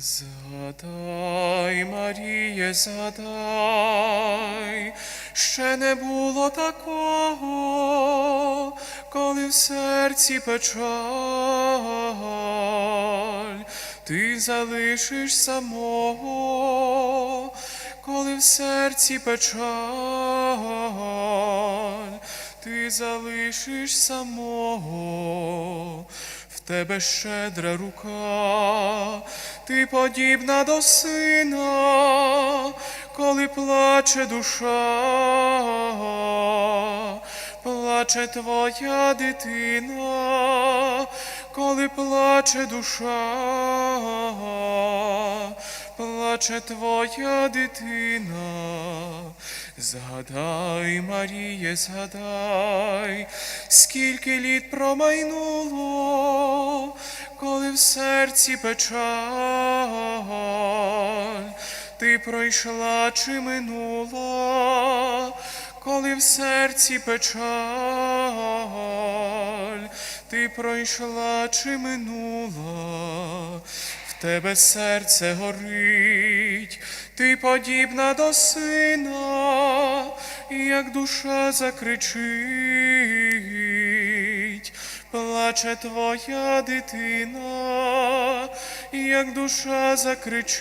Згадай, Маріє, згадай, ще не було такого, коли в серці печаль, ти залишиш самого, коли в серці печаль, ти залишиш самого. Тебе щедра рука, ти подібна до сина, коли плаче душа, плаче твоя дитина, коли плаче душа, плаче твоя дитина. Згадай, Маріє, згадай, скільки літ промайнуло, коли в серці печаль, ти пройшла чи минула, коли в серці печаль, ти пройшла чи минула, тебе серце горить, ти подібна до сина, як душа закричить, плаче твоя дитина, як душа закричить,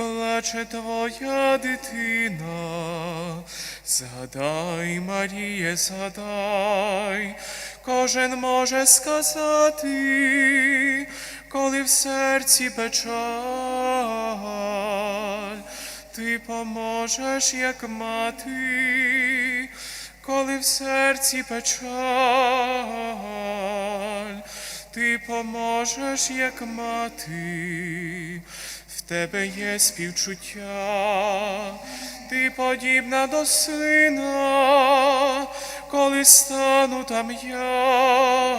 плаче твоя дитина. Згадай, Маріє, згадай, кожен може сказати, коли в серці печаль, ти поможеш, як мати, коли в серці печаль, ти поможеш, як мати, тебе є співчуття, ти подібна до сина, коли стану там я,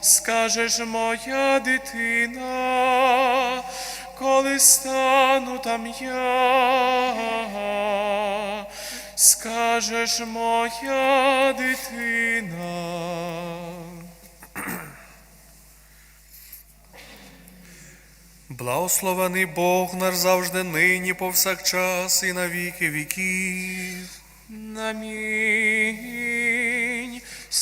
скажеш моя дитина, коли стану там я, скажеш моя дитина. Благословений Бог наш завжди нині повсякчас і на віки віків. Амінь.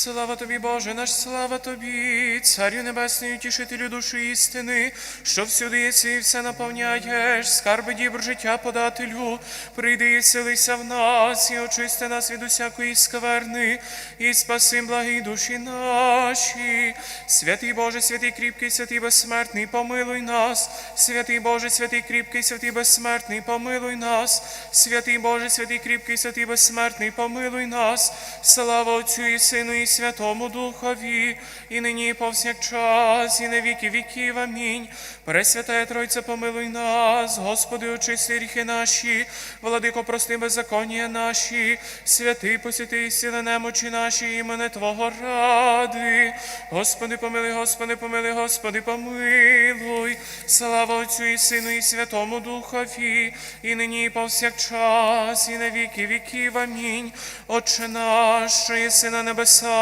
Слава тобі, Боже, наш слава тобі, Царю Небесний, утішителю душі істини, що всюди єси і все наповняєш, скарби дібр життя подателю, прийди і селися в нас, і очисти нас від усякої скверни, і спаси благі душі наші. Святий Боже, святий кріпкий, святий безсмертний, помилуй нас, святий Боже, святий кріпкий, святий безсмертний, помилуй нас, святий Боже, святий кріпкий, святий безсмертний, помилуй нас, слава Отцю і Сину, і Святому Духові, і нині, і повсякчас, і на віки віків. Амінь. Пресвятая Тройця, помилуй нас, Господи, очисти гріхи наші, владико, прости беззаконня наші, святий посвяти сили немочі наші, імене Твого ради. Господи, помилуй, Господи, помилуй, Господи, помилуй. Слава Отцю і Сину, і Святому Духові, і нині, і повсякчас, і на віки віків. Амінь. Отче наш, що єси на небесах,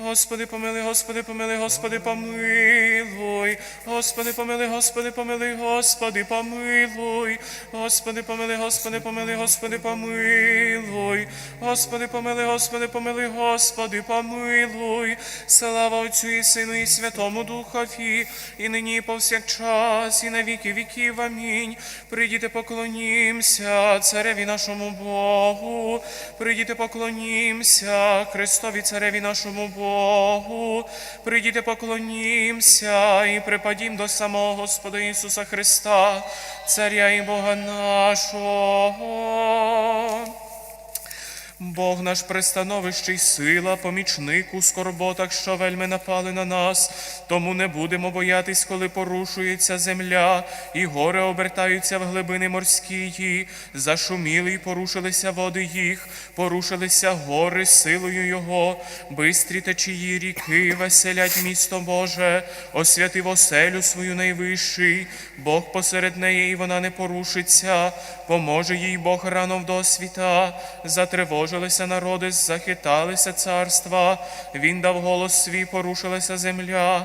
Господи, помилуй, Господи, помилуй, Господи, помилуй. Господи, помилуй, Господи, помилуй, Господи, помилуй. Господи, помилуй, Господи, помилуй, Господи, помилуй. Господи, помилуй, Господи, помилуй, Господи, помилуй. Слава Отцю і Сину, і Святому Духові, і нині, і повсякчас, і на віки віків. Амінь. Прийдіте, поклонімся цареві нашому Богу. Прийдіте, поклонімся Христові цареві нашому Богу. Прийдіте, поклонімся і припадім до самого Господа Ісуса Христа, Царя і Бога нашого. Бог наш пристановище й сила, помічник у скорботах, що вельми напали на нас. Тому не будемо боятись, коли порушується земля, і гори обертаються в глибини морські. Зашуміли й порушилися води їх, порушилися гори силою Його, бистрі течії ріки, веселять місто Боже, освятив оселю свою найвищий, Бог посеред неї, і вона не порушиться, поможе їй Бог рано в досвіта, затривожилися народи, захиталися царства, він дав голос свій, порушилася земля,